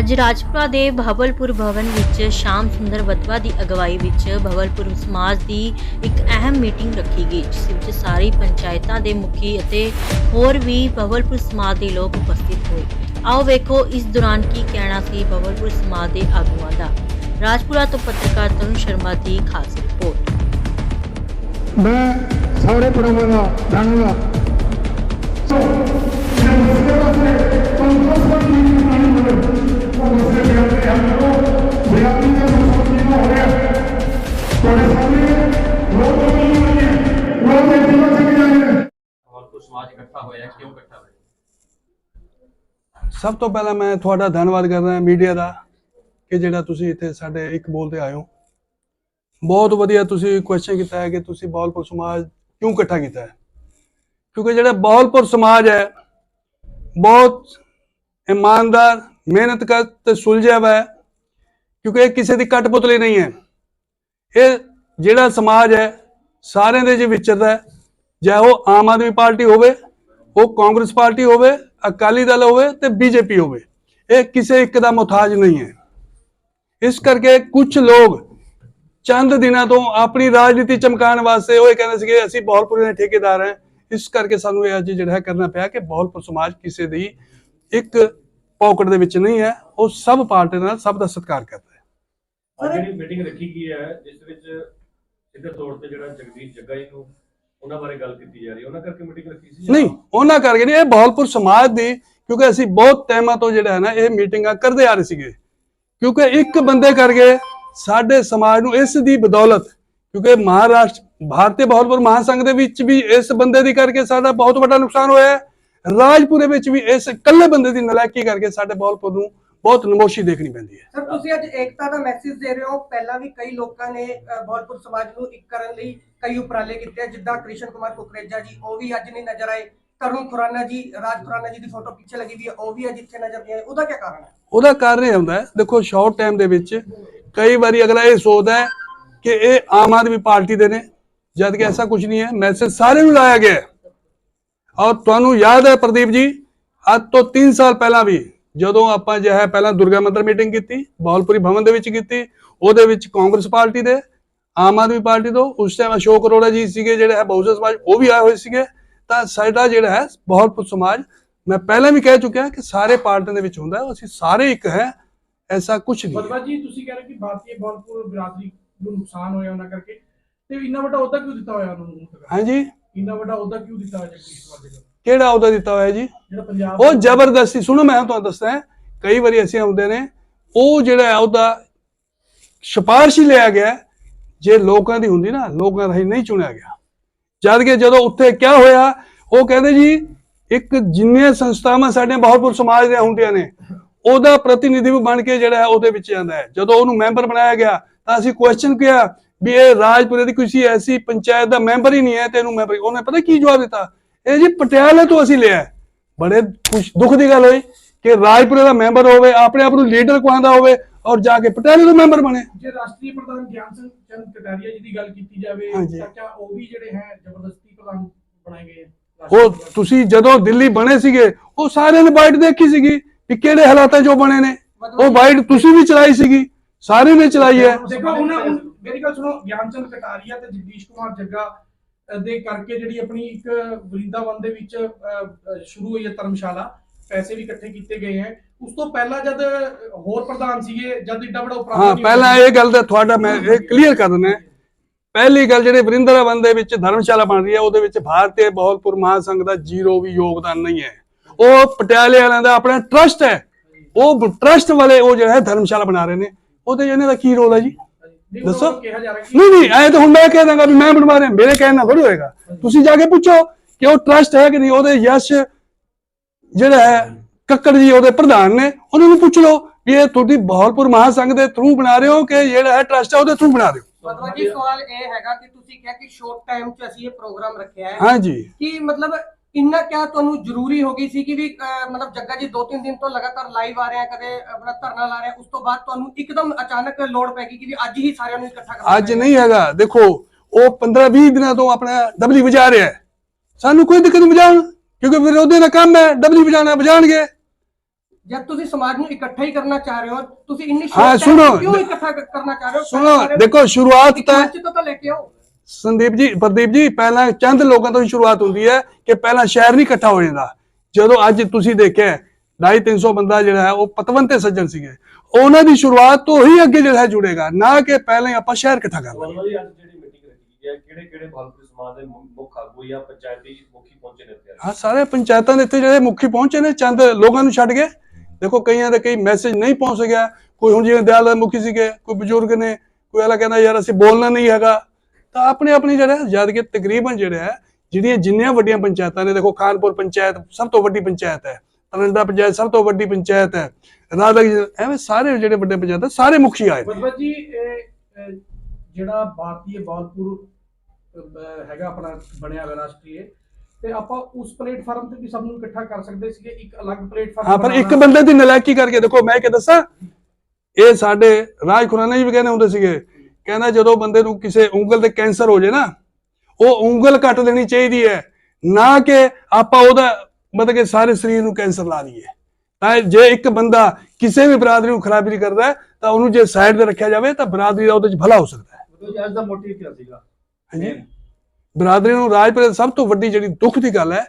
ਅੱਜ ਰਾਜਪੁਰਾ ਦੇ ਭਵਲਪੁਰ ਭਵਨ ਵਿੱਚ ਸ਼ਾਮ ਸੁੰਦਰ ਵਤਵਾ ਦੀ ਅਗਵਾਈ ਵਿੱਚ ਭਵਲਪੁਰ ਸਮਾਜ ਦੀ ਇੱਕ ਅਹਿਮ ਮੀਟਿੰਗ ਰੱਖੀ ਗਈ, ਜਿਸ ਵਿੱਚ ਸਾਰੀ ਪੰਚਾਇਤਾਂ ਦੇ ਮੁਖੀ ਅਤੇ ਹੋਰ ਵੀ ਭਵਲਪੁਰ ਸਮਾਜ ਦੇ ਲੋਕ ਉਪਸਥਿਤ ਹੋਏ। ਆਓ ਵੇਖੋ ਇਸ ਦੌਰਾਨ ਕੀ ਕਹਿਣਾ ਸੀ ਭਵਲਪੁਰ ਸਮਾਜ ਦੇ ਆਗੂਆਂ ਦਾ। ਰਾਜਪੁਰਾ ਤੋਂ ਪੱਤਰਕਾਰ ਤਰੁਣ ਸ਼ਰਮਾ ਦੀ ਖਾਸ ਰਿਪੋਰਟ। ਮੈਂ ਸਾਰੇ ਪੜਾਵਾਂਗਾ ਜਾਣੂਗਾ ਸੋ, ਮੈਂ ਉਸਦੇ ਵਾਸਤੇ ਸੰਤੋਸ਼ ਦੀ ਨਿਸ਼ਾਨੀ ਬਣੇ ਉਹ ਸਭ ਤੋਂ ਪਹਿਲਾਂ ਮੈਂ ਤੁਹਾਡਾ ਧੰਨਵਾਦ ਕਰਦਾ ਹਾਂ ਮੀਡੀਆ ਦਾ ਕਿ ਜਿਹੜਾ ਤੁਸੀਂ ਇੱਥੇ ਸਾਡੇ ਇੱਕ ਬੋਲ ਤੇ ਆਏ ਹੋ। ਬਹੁਤ ਵਧੀਆ ਤੁਸੀਂ ਕੁਐਸਚਨ ਕੀਤਾ ਹੈ ਕਿ ਤੁਸੀਂ ਬਹਾਲਪੁਰ ਸਮਾਜ ਕਿਉਂ ਇਕੱਠਾ ਕੀਤਾ ਹੈ? ਕਿਉਂਕਿ ਜਿਹੜਾ ਬਹਾਲਪੁਰ ਸਮਾਜ ਹੈ, ਬਹੁਤ ਇਮਾਨਦਾਰ ਮਿਹਨਤ ਕਰ ਤੇ ਸੁਲਝਿਆ ਹੋਇਆ ਹੈ, ਕਿਉਂਕਿ ਇਹ ਕਿਸੇ ਦੀ ਕਟਪੁਤਲੀ ਨਹੀਂ ਹੈ। ਇਹ ਜਿਹੜਾ ਸਮਾਜ ਹੈ, ਸਾਰਿਆਂ ਦੇ ਜੀ ਵਿਚਰਦਾ ਹੈ ਚਾਹੇ ਉਹ ਆਮ ਆਦਮੀ ਪਾਰਟੀ ਹੋਵੇ, ਉਹ ਕਾਂਗਰਸ ਪਾਰਟੀ ਹੋਵੇ, ਅਕਾਲੀ ਦਲ ਹੋਵੇ ਤੇ ਬੀਜੇਪੀ ਹੋਵੇ, ਇਹ ਕਿਸੇ ਇੱਕ ਦਾ ਮੁਹਤਾਜ ਨਹੀਂ ਹੈ। ਇਸ ਕਰਕੇ ਕੁਝ ਲੋਕ ਚੰਦ ਦਿਨਾਂ ਤੋਂ ਆਪਣੀ ਰਾਜਨੀਤੀ ਚਮਕਾਉਣ ਵਾਸਤੇ ਉਹ ਇਹ ਕਹਿੰਦੇ ਸੀਗੇ, ਅਸੀਂ ਬਹਾਲਪੁਰ ਦੇ ਠੇਕੇਦਾਰ ਹਾਂ। ਇਸ ਕਰਕੇ ਸਾਨੂੰ ਇਹ ਅੱਜ ਜਿਹੜਾ ਹੈ ਕਰਨਾ ਪਿਆ ਕਿ ਬਹਾਲਪੁਰ ਸਮਾਜ ਕਿਸੇ ਦੀ ਇੱਕ ਪੌਕਟ ਦੇ ਵਿੱਚ ਨਹੀਂ ਹੈ ਉਹ ਸਭ ਪਾਰਟੀਆਂ ਨਾਲ ਸਭ ਦਾ ਸਤਿਕਾਰ ਕਰਦਾ ਹੈ। ਜਿਹੜੀ ਮੀਟਿੰਗ ਰੱਖੀ ਗਈ ਹੈ ਜਿਸ ਵਿੱਚ ਸਿੱਧੇ ਤੌਰ ਤੇ ਜਿਹੜਾ ਜਗਦੀਸ਼ ਜੱਗਾ ਜੀ ਨੂੰ ਉਹਨਾਂ ਬਾਰੇ ਗੱਲ ਕੀਤੀ ਜਾ ਰਹੀ ਹੈ ਉਹਨਾਂ ਕਰਕੇ ਮੀਟਿੰਗ ਰੱਖੀ ਸੀ ਨਹੀਂ ਉਹਨਾਂ ਕਰਕੇ ਨਹੀਂ ਇਹ ਬਹਾਲਪੁਰ ਸਮਾਜ ਦੀ ਕਿਉਂਕਿ ਅਸੀਂ ਬਹੁਤ ਟਾਈਮਾਂ ਤੋਂ ਜਿਹੜਾ ਹੈ ਨਾ ਇਹ ਮੀਟਿੰਗਾਂ ਕਰਦੇ ਆ ਰਹੇ ਸੀਗੇ। ਕਿਉਂਕਿ ਇੱਕ ਬੰਦੇ ਕਰਕੇ ਸਾਡੇ ਸਮਾਜ ਨੂੰ ਇਸ ਦੀ ਬਦੌਲਤ ਕਿਉਂਕਿ ਮਹਾਰਾਸ਼ਟਰ ਭਾਰਤੀ ਬਹਾਲਪੁਰ ਮਹਾਸੰਘ ਦੇ ਵਿੱਚ ਵੀ ਇਸ ਬੰਦੇ ਦੀ ਕਰਕੇ ਸਾਡਾ ਬਹੁਤ ਵੱਡਾ ਨੁਕਸਾਨ ਹੋਇਆ ਹੈ। ਰਾਜਪੁਰੇ ਵਿੱਚ ਵੀ ਇਸ ਇਕੱਲੇ ਬੰਦੇ ਦੀ ਨਲਾਇਕੀ ਕਰਕੇ ਸਾਡੇ ਬਹਾਲਪੁਰ ਨੂੰ ਬਹੁਤ ਨਮੋਸ਼ੀ ਦੇਖਣੀ ਪੈਂਦੀ ਹੈ। ਸਰ ਤੁਸੀਂ ਅੱਜ ਏਕਤਾ ਦਾ ਮੈਸੇਜ ਦੇ ਰਹੇ ਹੋ। ਪਹਿਲਾਂ ਵੀ ਕਈ ਲੋਕਾਂ ਨੇ ਅ, ਬਹਾਲਪੁਰ ਸਮਾਜ ਨੂੰ ਇੱਕ ਕਰਨ ਲਈ ਕਈ ਉਪਰਾਲੇ ਕੀਤੇ ਜਿੱਦਾਂ ਕ੍ਰਿਸ਼ਨ ਕੁਮਾਰ ਕੁਕਰੇਜਾ ਜੀ ਉਹ ਵੀ ਅੱਜ ਨਹੀਂ ਨਜ਼ਰ ਆਏ। ਤਰੁਣ ਖੁਰਾਨਾ ਜੀ ਰਾਜ ਖੁਰਾਨਾ ਜੀ ਦੀ ਫੋਟੋ ਪਿੱਛੇ ਲੱਗੀ ਵੀ ਹੈ ਉਹ ਵੀ ਅੱਜ ਇੱਥੇ ਨਜ਼ਰ ਨਹੀਂ ਆਏ। ਉਹਦਾ ਕੀ ਕਾਰਨ ਹੈ? ਉਹਦਾ ਕਾਰਨ ਇਹ ਹੁੰਦਾ ਹੈ ਦੇਖੋ ਸ਼ਾਰਟ ਟਾਈਮ ਦੇ ਵਿੱਚ ਕਈ ਵਾਰੀ ਅਗਲਾ ਇਹ ਸੋਚਦਾ ਹੈ ਕਿ ਇਹ ਆਮ ਆਦਮੀ ਪਾਰਟੀ ਦੇ ਨੇ ਜਦ ਕਿ ਐਸਾ ਕੁਝ ਨਹੀਂ ਹੈ। ਮੈਸੇਜ ਸਾਰੇ ਨੂੰ ਲਾਇਆ ਗਿਆ ਹੈ। ਔਰ ਤੁਹਾਨੂੰ ਯਾਦ ਹੈ ਪ੍ਰਦੀਪ ਜੀ ਅੱਜ ਤੋਂ 3 ਸਾਲ ਪਹਿਲਾਂ ਵੀ ਜਦੋਂ ਆਪਾਂ ਜੋ ਹੈ ਪਹਿਲਾਂ ਦੁਰਗਾ ਮੰਦਰ ਮੀਟਿੰਗ ਕੀਤੀ ਬਹਾਲਪੁਰੀ ਭਵਨ ਦੇ ਵਿੱਚ ਕੀਤੀ ਉਹਦੇ ਵਿੱਚ ਕਾਂਗਰਸ ਪਾਰਟੀ ਦੇ ਆਮ ਆਦਮੀ ਪਾਰਟੀ ਤੋਂ ਉਸ ਟਾਈਮ ਅਸ਼ੋਕ ਅਰੋੜਾ ਜੀ ਸੀਗੇ ਜਿਹੜੇ ਹੈ ਬਹੁਜਨ ਸਮਾਜ ਉਹ ਵੀ ਆਏ ਹੋਏ ਸੀਗੇ ਤਾਂ ਸਾਡਾ ਜਿਹੜਾ ਹੈ ਬਹਾਲਪੁਰ ਸਮਾਜ ਮੈਂ ਪਹਿਲਾਂ ਵੀ ਕਹਿ ਚੁੱਕਿਆ ਕਿ ਸਾਰੇ ਪਾਰਟੀਆਂ ਦੇ ਵਿੱਚ ਹੁੰਦਾ ਅਸੀਂ ਸਾਰੇ ਇੱਕ ਹੈ ਐਸਾ ਕੁਝ ਨਹੀਂ। ਬਦਵਾ ਜੀ ਤੁਸੀਂ ਕਹਿ ਰਹੇ ਕਿ ਭਾਰਤੀ ਬੋਲਪੁਰ ਬਰਾਦਰੀ ਨੂੰ ਨੁਕਸਾਨ ਹੋਇਆ ਉਹਨਾਂ ਕਰਕੇ ਤੇ ਇੰਨਾ ਵੱਡਾ ਅਹੁਦਾ ਕਿਉਂ ਦਿੱਤਾ ਹੋਇਆ ਉਹਨਾਂ ਨੂੰ? ਹਾਂਜੀ ਇੰਨਾ ਵੱਡਾ ਅਹੁਦਾ ਕਿਉਂ ਦਿੱਤਾ ਹੋਇਆ ਜਗਦੀਸ਼ ਕੁਮਾਰ ਜੀ ਨੂੰ? ਕਿਹੜਾ ਅਹੁਦਾ ਦਿੱਤਾ ਹੋਇਆ ਜੀ? ਜਿਹੜਾ ਪੰਜਾਬ ਉਹ ਜ਼ਬਰਦਸਤੀ ਸੁਣੋ ਮੈਂ ਤੁਹਾਨੂੰ ਦੱਸਦਾ ਕਈ ਵਾਰੀ ਅਸੀਂ ਆਉਂਦੇ ਨੇ ਉਹ ਜਿਹੜਾ ਹੈ ਉਹਦਾ ਸਿਫਾਰਿਸ਼ ਹੀ ਲਿਆ ਗਿਆ। ਜੇ ਲੋਕਾਂ ਦੀ ਹੁੰਦੀ ਨਾ ਲੋਕਾਂ ਰਾਹੀਂ ਨਹੀਂ ਚੁਣਿਆ ਗਿਆ। ਜਦ ਕਿ ਜਦੋਂ ਉੱਥੇ ਕਿਆ ਹੋਇਆ ਉਹ ਕਹਿੰਦੇ ਜੀ ਇੱਕ ਜਿੰਨੀਆਂ ਸੰਸਥਾਵਾਂ ਸਾਡੇ ਬਹੁਪੁਰ ਸਮਾਜ ਦੀਆਂ ਹੁੰਦੀਆਂ ਨੇ ਉਹਦਾ ਪ੍ਰਤੀਨਿਧੀ ਵੀ ਬਣ ਕੇ ਜਿਹੜਾ ਹੈ ਉਹਦੇ ਵਿੱਚ ਜਾਂਦਾ ਹੈ। ਜਦੋਂ ਉਹਨੂੰ ਮੈਂਬਰ ਬਣਾਇਆ ਗਿਆ ਤਾਂ ਅਸੀਂ ਕੁਐਸਚਨ ਕੀਤਾ ਵੀ ਇਹ ਰਾਜਪੁਰੇ ਦੀ ਕਿਸੇ ਐਸੀ ਪੰਚਾਇਤ ਦਾ ਮੈਂਬਰ ਹੀ ਨਹੀਂ ਹੈ ਤੇ ਇਹਨੂੰ ਮੈਂਬਰ ਉਹਨੇ ਪਤਾ ਕੀ ਜਵਾਬ ਦਿੱਤਾ ਇਹ ਜੀ ਪਟਿਆਲੇ ਤੋਂ ਅਸੀਂ ਲਿਆ। ਬੜੇ ਖੁਸ਼ ਦੁੱਖ ਦੀ ਗੱਲ ਹੋਈ ਕਿ ਰਾਜਪੁਰੇ ਦਾ ਮੈਂਬਰ ਹੋਵੇ ਆਪਣੇ ਆਪ ਨੂੰ ਲੀਡਰ ਕਹਾਂਦਾ ਹੋਵੇ ਔਰ ਜਾ ਕੇ ਪਟਿਆਲੇ ਤੋਂ ਮੈਂਬਰ ਬਣੇ ਜੇ ਰਾਸ਼ਟਰੀ ਪ੍ਰਧਾਨ ਗਿਆਨ ਸਿੰਘ ਚੰਦ ਕਟਾਰੀਆ ਜੀ ਦੀ ਗੱਲ ਕੀਤੀ ਜਾਵੇ। ਤਾਂ ਕਿਆ ਉਹ ਵੀ ਜਿਹੜੇ ਹੈ ਜ਼ਬਰਦਸਤੀ ਪ੍ਰਧਾਨ ਬਣਾਏ ਗਏ ਉਹ? ਤੁਸੀਂ ਜਦੋਂ ਦਿੱਲੀ ਬਣੇ ਸੀਗੇ ਉਹ ਸਾਰਿਆਂ ਨੇ ਬਾਈਟ ਦੇਖੀ ਸੀਗੀ ਕਿ ਕਿਹੜੇ ਹਾਲਾਤਾਂ 'ਚ ਉਹ ਬਣੇ ਨੇ ਉਹ ਬਾਈਟ ਤੁਸੀਂ ਵੀ ਚਲਾਈ ਸੀਗੀ ਸਾਰੇ ਨੇ ਚਲਾਈ ਹੈ ਦੇਖੋ ਉਹਨਾਂ ਮੇਰੀ ਗੱਲ ਸੁਣੋ ਗਿਆਨਚੰਦ ਕਟਾਰੀਆ ਤੇ ਜਗਦੀਸ਼ ਕੁਮਾਰ ਜੱਗਾ ਦੇ ਕਰਕੇ ਜਿਹੜੀ ਆਪਣੀ ਇੱਕ ਵਰਿੰਦਾਵਨ ਦੇ ਵਿੱਚ ਸ਼ੁਰੂ ਹੋਈ ਹੈ ਧਰਮਸ਼ਾਲਾ ਪੈਸੇ ਵੀ ਇਕੱਠੇ ਕੀਤੇ ਗਏ ਹੈ। ਉਸ ਤੋਂ ਪਹਿਲਾਂ ਜਦ ਹੋਰ ਪ੍ਰਧਾਨ ਸੀਗੇ ਜਦ ਏਡਾ ਵੱਡਾ ਉਪਰਾਲਾ ਹਾਂ ਪਹਿਲਾਂ। ਇਹ ਗੱਲ ਤਾਂ ਤੁਹਾਡਾ ਮੈਂ ਇਹ ਕਲੀਅਰ ਕਰ ਦਿੰਦਾ ਪਹਿਲੀ ਗੱਲ ਜਿਹੜੇ ਵਰਿੰਦਰਾਵਨ ਦੇ ਵਿੱਚ ਧਰਮਸ਼ਾਲਾ ਬਣ ਰਹੀ ਹੈ ਉਹਦੇ ਵਿੱਚ ਭਾਰਤੀ ਬਹੁਲਪੁਰ ਮਹਾਸੰਘ ਦਾ ਜ਼ੀਰੋ ਵੀ ਯੋਗਦਾਨ ਨਹੀਂ ਹੈ। ਉਹ ਪਟਿਆਲੇ ਵਾਲਿਆਂ ਦਾ ਆਪਣਾ ਟਰਸਟ ਹੈ। ਉਹ ਟਰਸਟ ਵਾਲੇ ਉਹ ਜਿਹੜਾ ਹੈ ਧਰਮਸ਼ਾਲਾ ਬਣਾ ਰਹੇ ਨੇ। ਉਹਦੇ ਇਹਨਾਂ ਦਾ ਕੀ ਰੋਲ ਹੈ ਜੀ? ਦੱਸੋ। ਵੱਲੋਂ ਕਿਹਾ ਜਾ ਰਿਹਾ ਕਿ ਨਹੀਂ ਨਹੀਂ ਐ ਤਾਂ ਹੁਣ ਮੈਂ ਕਹਿ ਦਾਂਗਾ ਵੀ ਮੈਂ ਬਣਵਾ ਰਿਹਾ ਮੇਰੇ ਕਹਿਣ ਨਾਲ ਥੋੜੀ ਹੋਏਗਾ। ਤੁਸੀਂ ਜਾ ਕੇ ਪੁੱਛੋ ਕਿ ਉਹ ਟਰਸਟ ਹੈ ਕਿ ਨਹੀਂ ਉਹਦੇ ਯਸ਼ ਜਿਹੜਾ ਹੈ ਕੱਕੜ ਜੀ ਉਹਦੇ ਪ੍ਰਧਾਨ ਨੇ ਉਹਨਾਂ ਨੂੰ ਪੁੱਛ ਲਓ ਵੀ ਇਹ ਤੁਹਾਡੀ ਬਹਾਲਪੁਰ ਮਹਾਸੰਘ ਦੇ ਥਰੂ ਬਣਾ ਰਹੇ ਹੋ ਕਿ ਜਿਹੜਾ ਹੈ ਟਰਸਟ ਹੈ ਉਹਦੇ ਥਰੂ ਬਣਾ ਰਹੇ ਹੋ? ਮਤਲਬ ਜੀ ਸਵਾਲ ਇਹ ਹੈਗਾ ਕਿ ਤੁਸੀਂ ਕਿਹਾ ਕਿ ਸ਼ੋਰਟ ਟਾਈਮ 'ਚ ਅਸੀਂ ਇਹ ਪ੍ਰੋਗਰਾਮ ਰੱਖਿਆ ਹੈ। ਹਾਂਜੀ। ਕਿ ਮਤਲਬ ਇੰਨਾ ਕਿਆ ਤੁਹਾਨੂੰ ਜ਼ਰੂਰੀ ਹੋ ਗਈ ਸੀ ਕਿ ਵੀ ਮਤਲਬ ਜੱਗਾ ਜੀ ਦੋ ਤਿੰਨ ਦਿਨ ਤੋਂ ਲਗਾਤਾਰ ਲਾਈਵ ਆ ਰਹੇ ਕਦੇ ਆਪਣਾ ਧਰਨਾ ਲਾ ਰਹੇ ਉਸ ਤੋਂ ਬਾਅਦ ਤੁਹਾਨੂੰ ਇੱਕਦਮ ਅਚਾਨਕ ਲੋੜ ਪੈ ਗਈ ਕਿ ਵੀ ਅੱਜ ਹੀ ਸਾਰਿਆਂ ਨੂੰ ਇਕੱਠਾ ਕਰਨਾ ਅੱਜ। ਨਹੀਂ ਹੈਗਾ ਦੇਖੋ ਉਹ 15 20 ਦਿਨਾਂ ਤੋਂ ਆਪਣਾ ਡਬਲੀ ਵਜਾ ਰਿਹਾ ਹੈ ਸਾਨੂੰ ਕੋਈ ਦਿੱਕਤ ਨਹੀਂ ਵਜਾਉਣ ਕਿਉਂਕਿ ਵਿਰੋਧੀ ਦਾ ਕੰਮ ਹੈ ਡਬਲੀ ਵਜਾਣਾ ਵਜਾਣਗੇ ਜਦ ਤੁਸੀਂ ਸਮਾਜ ਨੂੰ ਇਕੱਠਾ ਹੀ ਕਰਨਾ ਚਾਹ ਰਹੇ ਹੋ ਤੁਸੀਂ ਇੰਨੀ ਸੁਣੋ। ਕਿਉਂ ਇਕੱਠਾ ਕਰਨਾ ਚਾਹ ਰਹੇ ਹੋ ਸੁਣੋ ਦੇਖੋ ਸ਼ੁਰੂਆਤ ਤਾਂ ਲੈ ਕੇ ਆਓ ਸੰਦੀਪ ਜੀ ਪ੍ਰਦੀਪ ਜੀ ਪਹਿਲਾਂ ਚੰਦ ਲੋਕਾਂ ਤੋਂ ਹੀ ਸ਼ੁਰੂਆਤ ਹੁੰਦੀ ਹੈ ਕਿ ਪਹਿਲਾਂ ਸ਼ਹਿਰ ਨਹੀਂ ਇਕੱਠਾ ਹੋ ਜਾਂਦਾ। ਜਦੋਂ ਅੱਜ ਤੁਸੀਂ ਦੇਖਿਆ 250 ਬੰਦਾ ਜਿਹੜਾ ਹੈ ਉਹ ਪਤਵੰਤੇ ਸੱਜਣ ਸੀਗੇ। ਉਹਨਾਂ ਦੀ ਸ਼ੁਰੂਆਤ ਤੋਂ ਹੀ ਅੱਗੇ ਜਿਹੜਾ ਹੈ ਜੁੜੇਗਾ ਨਾ ਕਿ ਪਹਿਲਾਂ ਆਪਾਂ ਸ਼ਹਿਰ ਇਕੱਠਾ ਕਰ ਗਈ ਹੈ ਕਿਹੜੇ ਕਿਹੜੇ ਭਾਰਤੀ ਸਮਾਜ ਦੇ ਮੁ- ਮੁੱਖ ਆਗੂ ਜਾਂ ਪੰਚਾਇਤੀ ਮੁਖੀ ਪਹੁੰਚੇ ਨੇ ਇੱਥੇ? ਹਾਂ ਸਾਰੇ ਪੰਚਾਇਤਾਂ ਦੇ ਇੱਥੇ ਜਿਹੜੇ ਮੁਖੀ ਪਹੁੰਚੇ ਨੇ ਚੰਦ ਲੋਕਾਂ ਨੂੰ ਛੱਡ ਕੇ। ਦੇਖੋ ਕਈਆਂ ਦੇ ਕਈ ਮੈਸੇਜ ਨਹੀਂ ਪਹੁੰਚ ਸਕਿਆ। ਕੋਈ ਹੁਣ ਜਿਵੇਂ ਦਿਆਲ ਮੁਖੀ ਸੀਗੇ ਕੋਈ ਬਜ਼ੁਰਗ ਨੇ ਕੋਈ ਵਾਲਾ ਕਹਿੰਦਾ ਯਾਰ ਅਸੀਂ ਬੋਲਣਾ ਨਹੀਂ ਹੈਗਾ। ਤਾਂ ਆਪਣੇ ਆਪਣੀ ਜਿਹੜਾ ਜਦ ਕਿ ਤਕਰੀਬਨ ਜਿਹੜਾ ਹੈ ਜਿਹੜੀਆਂ ਜਿੰਨੀਆਂ ਵੱਡੀਆਂ ਪੰਚਾਇਤਾਂ ਨੇ ਦੇਖੋ ਖਾਨਪੁਰ ਪੰਚਾਇਤ ਸਭ ਤੋਂ ਵੱਡੀ ਪੰਚਾਇਤ ਹੈ ਤਰੰਡਾ ਪੰਚਾਇਤ ਸਭ ਤੋਂ ਵੱਡੀ ਪੰਚਾਇਤ ਹੈ ਰਾਧਾ ਐਵੇਂ ਸਾਰੇ ਜਿਹੜੇ ਵੱਡੇ ਪੰਚਾਇਤ ਸਾਰੇ ਮੁਖੀ ਆਏ। ਬਦਬਤ ਜੀ ਜਿਹੜਾ ਭਾਰਤੀ ਬਾਲਪੁਰ ਹੈਗਾ ਆਪਣਾ ਬਣਿਆ ਹੋਇਆ ਰਾਸ਼ਟਰੀ ਤੇ ਆਪਾਂ ਉਸ ਪਲੇਟਫਾਰਮ ਤੇ ਵੀ ਸਭ ਨੂੰ ਇਕੱਠਾ ਕਰ ਸਕਦੇ ਸੀਗੇ ਇੱਕ ਅਲੱਗ ਪਲੇਟਫਾਰਮ ਹਾਂ ਪਰ ਇੱਕ ਬੰਦੇ ਦੀ ਨਲਾਇਕੀ ਕਰਕੇ ਦੇਖੋ ਮੈਂ ਕੀ ਦੱਸਾਂ ਇਹ ਸਾਡੇ ਰਾਜ ਖੁਰਾਨਾ ਜੀ ਵੀ ਕਹਿੰਦੇ ਹੁੰਦੇ ਸੀਗੇ ਕਹਿੰਦਾ ਜਦੋਂ ਬੰਦੇ ਨੂੰ ਕਿਸੇ ਉਂਗਲ ਤੇ ਕੈਂਸਰ ਹੋ ਜਾਏ ਨਾ ਉਹ ਉਂਗਲ ਕੱਟ ਦੇਣੀ ਚਾਹੀਦੀ ਹੈ ਨਾ ਕਿ ਆਪਾਂ ਉਹਦਾ ਮਤਲਬ ਕਿ ਸਾਰੇ ਸਰੀਰ ਨੂੰ ਕੈਂਸਰ ਲਾ ਦਈਏ। ਤਾਂ ਜੇ ਇੱਕ ਬੰਦਾ ਕਿਸੇ ਵੀ ਬਰਾਦਰੀ ਨੂੰ ਖਰਾਬੀ ਕਰਦਾ ਹੈ ਤਾਂ ਉਹਨੂੰ ਜੇ ਸਾਈਡ ਤੇ ਰੱਖਿਆ ਜਾਵੇ ਤਾਂ ਬਰਾਦਰੀ ਦਾ ਉਹਦੇ 'ਚ ਭਲਾ ਹੋ ਸਕਦਾ ਹੈ। ਮਤਲਬ ਜੀ ਅੱਜ ਦਾ ਮੋਟਿਵ ਕੀ ਸੀਗਾ? ਹਾਂਜੀ। ਬਰਾਦਰੀ ਨੂੰ ਰਾਜਪੁਰੇ ਦੀ ਸਭ ਤੋਂ ਵੱਡੀ ਜਿਹੜੀ ਦੁੱਖ ਦੀ ਗੱਲ ਹੈ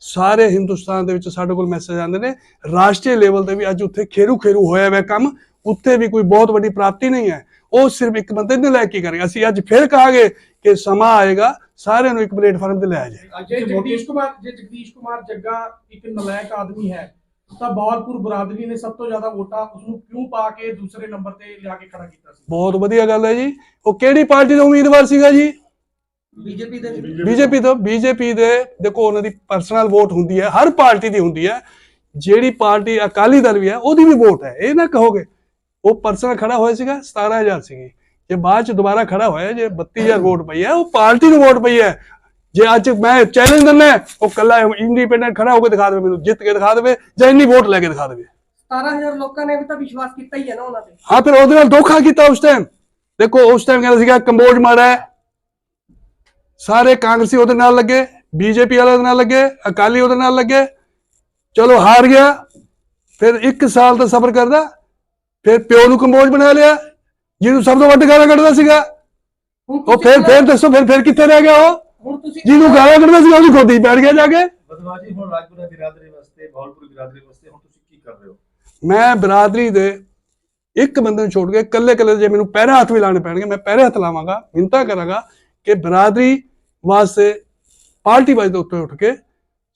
ਸਾਰੇ ਹਿੰਦੁਸਤਾਨ ਦੇ ਵਿੱਚ ਸਾਡੇ ਕੋਲ ਮੈਸੇਜ ਆਉਂਦੇ ਨੇ ਰਾਸ਼ਟਰੀ ਲੈਵਲ ਤੇ ਵੀ ਅੱਜ ਉੱਥੇ ਖੇਰੂ ਖੇਰੂ ਹੋਇਆ ਹੋਇਆ ਕੰਮ ਉੱਥੇ ਵੀ ਕੋਈ ਬਹੁਤ ਵੱਡੀ ਪ੍ਰਾਪਤੀ ਨਹੀਂ ਹੈ। ਉਹ ਸਿਰਫ ਇੱਕ ਬੰਦੇ ਨੇ ਲੈ ਕੇ ਕਰੇਗਾ। ਅਸੀਂ ਅੱਜ ਫਿਰ ਕਹਾਂਗੇ ਕਿ ਸਮਾਂ ਆਏਗਾ ਸਾਰਿਆਂ ਨੂੰ ਇੱਕ ਪਲੇਟਫਾਰਮ ਤੇ ਲਿਆਇਆ ਜਾਏ। ਜੇ ਜਗਦੀਸ਼ ਕੁਮਾਰ ਜੇ ਜਗਦੀਸ਼ ਕੁਮਾਰ ਜੱਗਾ ਇੱਕ ਨਲਾਇਕ ਆਦਮੀ ਹੈ ਤਾਂ ਬਾਲਪੁਰ ਬਰਾਦਰੀ ਨੇ ਸਭ ਤੋਂ ਜ਼ਿਆਦਾ ਵੋਟਾਂ ਉਸ ਨੂੰ ਕਿਉਂ ਪਾ ਕੇ ਦੂਸਰੇ ਨੰਬਰ ਤੇ ਲਿਆ ਕੇ ਖੜਾ ਕੀਤਾ ਸੀ? ਬਹੁਤ ਵਧੀਆ ਗੱਲ ਹੈ ਜੀ। ਉਹ ਕਿਹੜੀ ਪਾਰਟੀ ਦਾ ਉਮੀਦਵਾਰ ਸੀਗਾ ਜੀ? ਬੀਜੇਪੀ ਦੇ ਬੀਜੇਪੀ ਤੋਂ। ਬੀਜੇਪੀ ਦੇ ਦੇਖੋ ਉਹਨਾਂ ਦੀ ਪਰਸਨਲ ਵੋਟ ਹੁੰਦੀ ਹੈ ਹਰ ਪਾਰਟੀ ਦੀ ਹੁੰਦੀ ਹੈ। ਜਿਹੜੀ ਪਾਰਟੀ ਅਕਾਲੀ ਦਲ ਵੀ ਹੈ ਉਹਦੀ ਵੀ ਵੋਟ ਹੈ। ਇਹ ਨਾ ਕਹੋਗੇ ਉਹ ਪਰਸਨਲ ਖੜਾ ਹੋਇਆ ਸੀਗਾ 17000 ਸੀਗੀ। ਜੇ ਬਾਅਦ ਚ ਦੁਬਾਰਾ ਖੜਾ ਹੋਇਆ ਜੇ 32000 ਵੋਟ ਪਈ ਹੈ ਉਹ ਪਾਰਟੀ ਨੂੰ ਵੋਟ ਪਈ ਹੈ। ਜੇ ਅੱਜ ਮੈਂ ਚੈਲੰਜ ਦਿੰਦਾ ਉਹ ਕੱਲਾ ਇੰਡੀਪੈਂਡੈਂਟ ਖੜਾ ਹੋ ਕੇ ਦਿਖਾ ਦੇਵੇ ਮੈਨੂੰ ਜਿੱਤ ਕੇ ਦਿਖਾ ਦੇਵੇ ਜਾਂ ਇੰਨੀ ਵੋਟ ਲੈ ਕੇ ਦਿਖਾ ਦੇਵੇ। 17000 ਲੋਕਾਂ ਨੇ ਵੀ ਤਾਂ ਵਿਸ਼ਵਾਸ ਕੀਤਾ ਹੀ ਹੈ ਨਾ ਉਹਨਾਂ ਤੇ। ਹਾਂ ਫਿਰ ਉਹਦੇ ਨਾਲ ਧੋਖਾ ਕੀਤਾ ਉਸ ਟਾਈਮ ਦੇਖੋ ਉਸ ਟਾਈਮ ਕਹਿੰਦਾ ਸੀਗਾ ਕੰਬੋਜ ਮਾੜਾ ਹੈ। ਸਾਰੇ ਕਾਂਗਰਸੀ ਉਹਦੇ ਨਾਲ ਲੱਗੇ ਬੀਜੇਪੀ ਵਾਲੇ ਉਹਦੇ ਨਾਲ ਲੱਗੇ ਅਕਾਲੀ ਉਹਦੇ ਨਾਲ ਲੱਗੇ। ਚਲੋ ਹਾਰ ਗਿਆ। ਫਿਰ 1 ਸਾਲ ਦਾ ਸਬਰ ਕਰਦਾ। ਫਿਰ ਪਿਓ ਨੂੰ ਕੰਬੋਜ ਬਣਾ ਲਿਆ ਜਿਹਨੂੰ ਸਭ ਤੋਂ ਵੱਧ ਗਾਲਾਂ ਕੱਢਦਾ ਸੀਗਾ। ਉਹ ਫਿਰ ਫਿਰ ਦੱਸੋ ਫਿਰ ਫਿਰ ਕਿੱਥੇ ਰਹਿ ਗਿਆ ਉਹ? ਹੁਣ ਤੁਸੀਂ ਜਿਹਨੂੰ ਗਾਲਾਂ ਕੱਢਦਾ ਸੀਗਾ ਉਹਦੀ ਖੋਦੀ ਬੈਠ ਗਿਆ ਜਾ ਕੇ। ਬਦਮਾਜੀ ਹੁਣ ਰਾਜਪੁਰਾ ਬਿਰਾਦਰੀ ਵਾਸਤੇ ਭਾਵਲਪੁਰ ਬਿਰਾਦਰੀ ਵਾਸਤੇ ਹੁਣ ਤੁਸੀਂ ਕੀ ਕਰ ਰਹੇ ਹੋ? ਮੈਂ ਬਰਾਦਰੀ ਦੇ ਇੱਕ ਬੰਦੇ ਨੂੰ ਛੋੜ ਕੇ ਇਕੱਲੇ ਇਕੱਲੇ ਜੇ ਮੈਨੂੰ ਪੈਰੇ ਹੱਥ ਵੀ ਲਾਣੇ ਪੈਣਗੇ ਮੈਂ ਪੈਰੇ ਹੱਥ ਲਾਵਾਂਗਾ ਮਿੰਤਾ ਕਰਾਂਗਾ ਕਿ ਬਰਾਦਰੀ ਵਾਸਤੇ ਪਾਰਟੀ ਵਾਈਜ਼ ਦੇ ਉੱਤੇ ਉੱਠ ਕੇ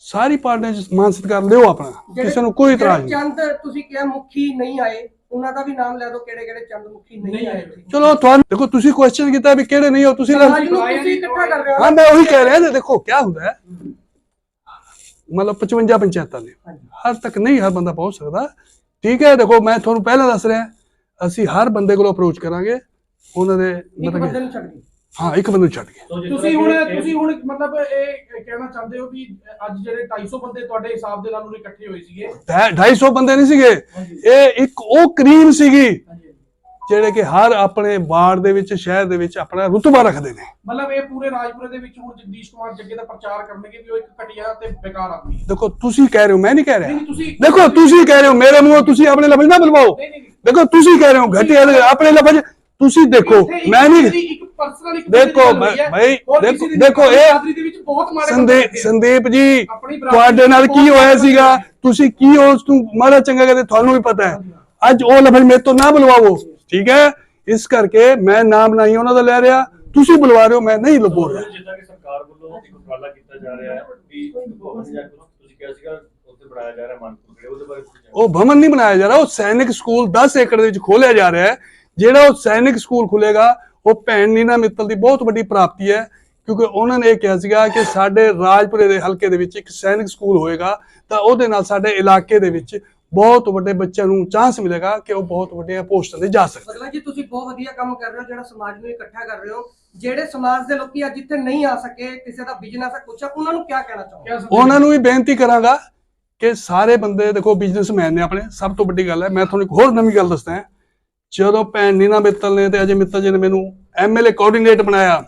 ਸਾਰੀ ਪਾਰਟੀਆਂ 'ਚ ਮਾਨ ਸਤਿਕਾਰ ਲਿਓ ਆਪਣਾ ਕਿਸੇ ਨੂੰ ਕੋਈ ਇਤਰਾਜ਼ ਨਹੀਂ। ਚੰਦ ਤੁਸੀਂ ਕਿਹਾ ਮੁਖੀ ਨਹੀਂ ਆਏ ਉਹਨਾਂ ਦਾ ਵੀ ਨਾਮ ਲੈ ਦਿਓ ਕਿਹੜੇ ਕਿਹੜੇ ਚੰਦ ਮੁਖੀ ਨਹੀਂ ਆਏ। ਇੱਥੇ। ਚਲੋ ਤੁਹਾਨੂੰ ਦੇਖੋ ਤੁਸੀਂ ਕੁਐਸਚਨ ਕੀਤਾ ਵੀ ਕਿਹੜੇ ਨਹੀਂ ਹੋ ਤੁਸੀਂ ਸਮਾਜ ਨੂੰ ਤੁਸੀਂ ਇਕੱਠਾ ਕਰ ਰਹੇ ਹੋ। ਹਾਂ ਮੈਂ ਉਹੀ ਕਹਿ ਰਿਹਾ ਨਾ ਦੇਖੋ ਕੀ ਹੁੰਦਾ ਹੈ? ਮਤਲਬ 55 ਪੰਚਾਇਤਾਂ ਨੇ। ਹਰ ਤੱਕ ਨਹੀਂ ਹਰ ਬੰਦਾ ਪਹੁੰਚ ਸਕਦਾ। ਠੀਕ ਹੈ ਦੇਖੋ ਮੈਂ ਤੁਹਾਨੂੰ ਪਹਿਲਾਂ ਦੱਸ ਰਿਹਾ ਅਸੀਂ ਹਰ ਬੰਦੇ ਕੋਲ ਅਪਰੋਚ ਕਰਾਂਗੇ। ਉਹਨਾਂ ਦੇ ਇੱਕ ਮਤਲਬ ਬੰਦੇ ਕਿ- ਨੂੰ ਛੱਡ ਕੇ। ਹਾਂ ਇੱਕ ਬੰਦੇ ਨੂੰ ਛੱਡ ਜਿਸ ਤੁਸੀਂ ਹੁਣ ਤੁਸੀਂ ਹੁਣ ਮਤਲਬ ਇਹ ਕਹਿਣਾ ਚਾਹੁੰਦੇ ਹੋ ਵੀ ਅੱਜ ਜਿਹੜੇ 250 ਬੰਦੇ ਤੁਹਾਡੇ ਹਿਸਾਬ ਦੇ ਨਾਲ ਉਹਨੇ ਇਕੱਠੇ ਹੋਏ ਸੀਗੇ? ਢਾਈ- 250 ਬੰਦੇ ਨਹੀਂ ਸੀਗੇ। ਇਹ ਇੱਕ ਉਹ ਕਰੀਮ ਸੀਗੀ ਜਿਹੜੇ ਕਿ ਹਰ ਆਪਣੇ ਵਾਰਡ ਦੇ ਵਿੱਚ ਸ਼ਹਿਰ ਦੇ ਵਿੱਚ ਆਪਣਾ ਰੁਤਬਾ ਰੱਖਦੇ ਨੇ। ਮਤਲਬ ਇਹ ਪੂਰੇ ਰਾਜਪੁਰੇ ਦੇ ਵਿੱਚ ਹੁਣ ਜਗਦੀਸ਼ ਕੁਮਾਰ ਜੱਗੇ ਦਾ ਪ੍ਰਚਾਰ ਕਰਨਗੇ ਵੀ ਉਹ ਇੱਕ ਘਟੀਆ ਤੇ ਬੇਕਾਰ ਆਦਮੀ ਹੈ। ਦੇਖੋ ਤੁਸੀਂ ਕਹਿ ਰਹੇ ਹੋ ਮੈਂ ਨਹੀਂ ਕਹਿ ਰਿਹਾ। ਨਹੀਂ, ਤੁਸੀਂ ਦੇਖੋ ਤੁਸੀਂ ਕਹਿ ਰਹੇ ਹੋ ਮੇਰੇ ਮੂੰਹੋਂ ਤੁਸੀਂ ਆਪਣੇ ਲਫ਼ਜ਼ ਨਾ ਬੁਲਵਾਓ। ਨਹੀਂ ਨਹੀਂ ਨਹੀਂ। ਦੇਖੋ ਤੁਸੀਂ ਕਹਿ ਰਹੇ ਹੋ ਘਟੀਆ ਆਪਣੇ ਲਫ਼ਜ਼ ਤੁਸੀਂ ਦੇਖੋ ਮੈਂ ਨਹੀਂ ਪਰਸਨਲ ਦੇਖੋ ਹੋਰ ਦੇਖੋ ਇਹ ਸੰਦੀਪ। ਸੰਦੀਪ ਜੀ ਤੁਹਾਡੇ ਨਾਲ ਕੀ ਹੋਇਆ ਸੀਗਾ? ਤੁਸੀਂ ਕੀ ਉਸ ਨੂੰ ਮਾੜਾ ਚੰਗਾ ਕਹਿੰਦੇ ਤੁਹਾਨੂੰ ਵੀ ਪਤਾ ਹੈ। ਅੱਜ ਉਹ ਲਫ਼ਜ਼ ਮੇਰੇ ਤੋਂ ਨਾ ਬੁਲਵਾਓ ਠੀਕ ਹੈ? ਇਸ ਕਰਕੇ ਮੈਂ ਨਾਮ ਨਹੀਂ ਉਹਨਾਂ ਦਾ ਲੈ ਰਿਹਾ। ਤੁਸੀਂ ਬੁਲਵਾ ਰਹੇ ਹੋ ਮੈਂ ਨਹੀਂ ਬੋਲ ਰਿਹਾ। ਜਿੱਦਾਂ ਕਿ ਸਰਕਾਰ ਵੱਲੋਂ ਇੱਕ ਉਪਰਾਲਾ ਕੀਤਾ ਜਾ ਰਿਹਾ ਹੈ ਵੀ ਭਵਨ ਜਾਂ ਕੁਛ ਤੁਸੀਂ ਕਿਹਾ ਸੀਗਾ ਉੱਥੇ ਬਣਾਇਆ ਜਾ ਰਿਹਾ ਮਾਨਪੁਰ ਖੜੇ ਉਹਦੇ ਬਾਰੇ ਕੁਝ ਉਹ ਭਵਨ ਨਹੀਂ ਬਣਾਇਆ ਜਾ ਰਿਹਾ ਉਹ ਸੈਨਿਕ ਸਕੂਲ 10 ਏਕੜ ਦੇ ਵਿੱਚ ਖੋਲਿਆ ਜਾ ਰਿਹਾ ਹੈ। ਜਿਹੜਾ ਉਹ ਸੈਨਿਕ ਸਕੂਲ ਖੁੱਲੇਗਾ ਉਹ ਭੈਣ ਨੀਨਾ ਮਿੱਤਲ ਦੀ ਬਹੁਤ ਵੱਡੀ ਪ੍ਰਾਪਤੀ ਹੈ ਕਿਉਂਕਿ ਉਹਨਾਂ ਨੇ ਇਹ ਕਿਹਾ ਸੀਗਾ ਕਿ ਸਾਡੇ ਰਾਜਪੁਰੇ ਦੇ ਹਲਕੇ ਦੇ ਵਿੱਚ ਇੱਕ ਸੈਨਿਕ ਸਕੂਲ ਹੋਏਗਾ ਤਾਂ ਉਹਦੇ ਨਾਲ ਸਾਡੇ ਇਲਾਕੇ ਦੇ ਵਿੱਚ ਬਹੁਤ ਵੱਡੇ ਬੱਚਿਆਂ ਨੂੰ ਚਾਂਸ ਮਿਲੇਗਾ ਕਿ ਉਹ ਬਹੁਤ ਵੱਡੀਆਂ ਪੋਸਟਾਂ ਤੇ ਜਾ ਸਕਦੇ ਬਦਲਾ ਜੀ ਤੁਸੀਂ ਬਹੁਤ ਵਧੀਆ ਕੰਮ ਕਰ ਰਹੇ ਹੋ ਜਿਹੜਾ ਸਮਾਜ ਨੂੰ ਇਕੱਠਾ ਕਰ ਰਹੇ ਹੋ ਜਿਹੜੇ ਸਮਾਜ ਦੇ ਲੋਕੀ ਅੱਜ ਇੱਥੇ ਨਹੀਂ ਆ ਸਕੇ ਕਿਸੇ ਦਾ ਬਿਜ਼ਨਸ ਹੈ ਕੁਛ ਹੈ ਉਹਨਾਂ ਨੂੰ ਕੀ ਕਹਿਣਾ ਚਾਹੋਗੇ? ਉਹਨਾਂ ਨੂੰ ਵੀ ਬੇਨਤੀ ਕਰਾਂਗਾ ਕਿ ਸਾਰੇ ਬੰਦੇ ਦੇਖੋ ਬਿਜ਼ਨਸਮੈਨ ਨੇ ਆਪਣੇ ਸਭ ਤੋਂ ਵੱਡੀ ਗੱਲ ਹੈ ਮੈਂ ਤੁਹਾਨੂੰ ਇੱਕ ਹੋਰ ਨਵੀਂ ਗੱਲ ਦੱਸਦਾ ਹਾਂ। ਜਦੋਂ ਭੈਣ ਨੀਨਾ ਮਿੱਤਲ ਨੇ ਤੇ ਅਜੇ ਮਿੱਤਲ ਜੀ ਨੇ ਮੈਨੂੰ ਐਮਐਲਏ ਕੋਆਰਡੀਨੇਟ ਬਣਾਇਆ,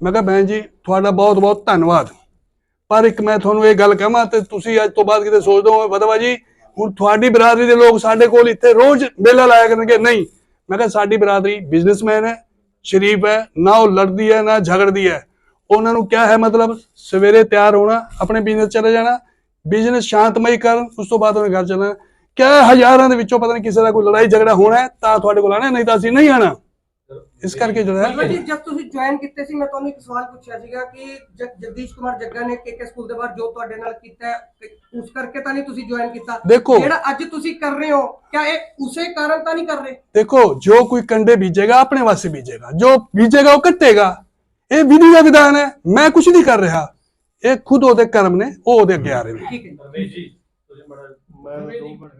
ਮੈਂ ਕਿਹਾ, ਭੈਣ ਜੀ, ਤੁਹਾਡਾ ਬਹੁਤ ਬਹੁਤ ਧੰਨਵਾਦ। ਪਰ ਇੱਕ ਮੈਂ ਤੁਹਾਨੂੰ ਇਹ ਗੱਲ ਕਹਾਂ ਤੇ ਤੁਸੀਂ ਅੱਜ ਤੋਂ ਬਾਅਦ ਕਿਤੇ ਸੋਚਦੇ ਹੋ ਵਧਵਾ ਜੀ, ਹੁਣ ਤੁਹਾਡੀ ਬਰਾਦਰੀ ਦੇ ਲੋਕ ਸਾਡੇ ਕੋਲ ਇੱਥੇ ਰੋਜ਼ ਮੇਲਾ ਲਾਇਆ ਕਰਨਗੇ। ਨਹੀਂ, ਮੈਂ ਕਿਹਾ, ਸਾਡੀ ਬਰਾਦਰੀ ਬਿਜ਼ਨਸਮੈਨ ਹੈ, ਸ਼ਰੀਫ ਹੈ, ਨਾ ਉਹ ਲੜਦੀ ਹੈ, ਨਾ ਝਗੜਦੀ ਹੈ। ਉਹਨਾਂ ਨੂੰ ਕਿਆ ਹੈ ਮਤਲਬ? ਸਵੇਰੇ ਤਿਆਰ ਹੋਣਾ, ਆਪਣੇ ਬਿਜ਼ਨਸ ਚਲੇ ਜਾਣਾ ਬਿਜ਼ਨਸ ਸ਼ਾਂਤਮਈ ਕਰਨ, ਉਸ ਤੋਂ ਬਾਅਦ ਉਹਨੇ ਘਰ ਚੱਲਣਾ। ਕਿਆ ਹਜ਼ਾਰਾਂ ਦੇ ਵਿੱਚੋਂ ਪਤਾ ਨਹੀਂ ਕਿਸੇ ਦਾ ਕੋਈ ਲੜਾਈ ਝਗੜਾ ਹੋਣਾ ਹੈ ਤਾਂ ਤੁਹਾਡੇ ਕੋਲ ਆਣਾ ਨਹੀਂ ਤਾਂ ਅਸੀਂ ਨਹੀਂ ਆਣਾ। ਇਸ ਕਰਕੇ ਜਿਹੜਾ ਹੈ ਜੀ ਜਦ ਤੁਸੀਂ ਜੁਆਇਨ ਕੀਤੇ ਸੀ ਮੈਂ ਤੁਹਾਨੂੰ ਇੱਕ ਸਵਾਲ ਪੁੱਛਿਆ ਸੀਗਾ ਕਿ ਜਗਦੀਸ਼ ਕੁਮਾਰ ਜੱਗਾ ਨੇ ਕੇਕੇ ਸਕੂਲ ਦੇ ਬਾਹਰ ਜੋ ਤੁਹਾਡੇ ਨਾਲ ਕੀਤਾ ਉਸ ਕਰਕੇ ਤਾਂ ਨਹੀਂ ਤੁਸੀਂ ਜੁਆਇਨ ਕੀਤਾ। ਜਿਹੜਾ ਅੱਜ ਤੁਸੀਂ ਕਰ ਰਹੇ ਹੋ ਕਿਆ ਇਹ ਉਸੇ ਕਾਰਨ ਤਾਂ ਨਹੀਂ ਕਰ ਰਹੇ? ਦੇਖੋ ਜੋ ਕੋਈ ਕੰਡੇ ਬੀਜੇਗਾ ਆਪਣੇ ਵਾਸਤੇ ਬੀਜੇਗਾ। ਜੋ ਬੀਜੇਗਾ ਉਹ ਕੱਟੇਗਾ। ਇਹ ਵਿਧੀ ਦਾ ਵਿਧਾਨ ਹੈ ਮੈਂ ਕੁਝ ਨਹੀਂ ਕਰ ਰਿਹਾ। ਇਹ ਖੁਦ ਉਹਦੇ ਕਰਮ ਨੇ ਉਹ ਉਹਦੇ ਅੱਗੇ ਆ ਰਹੇ ਨੇ। ਠੀਕ ਹੈ ਜੀ। ਤੁਸੀਂ ਬੜਾ ਮੈਂ 2 ਮਿੰਟ